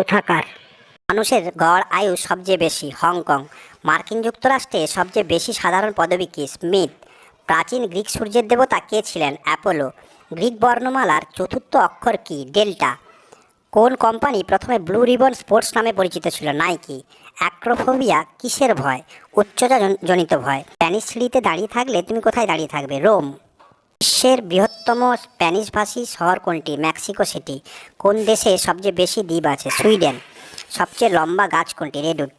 কোথাকার? মানুষের গড় আয়ু সবচেয়ে বেশি, হংকং। মার্কিন যুক্তরাষ্ট্রে সবচেয়ে বেশি সাধারণ পদবী কি? স্মিথ। প্রাচীন গ্রিক সূর্যের দেবতা কে ছিলেন? অ্যাপোলো। গ্রিক বর্ণমালার চতুর্থ অক্ষর কি? ডেল্টা। কোন কোম্পানি প্রথমে ব্লু রিবন স্পোর্টস নামে পরিচিত ছিল? নাইকি। অ্যাক্রোফোবিয়া কিসের ভয়? উচ্চতা জনিত ভয়। স্প্যানিশ সিঁড়িতে দাঁড়িয়ে থাকলে তুমি কোথায় দাঁড়িয়ে থাকবে? রোম। বিশ্বের বৃহত্তম স্প্যানিশ ভাষী শহর কোনটি? Mexico City. কোন দেশে সবচেয়ে বেশি দ্বীপ আছে? সুইডেন। সবচেয়ে লম্বা গাছ কোনটি? রেডউড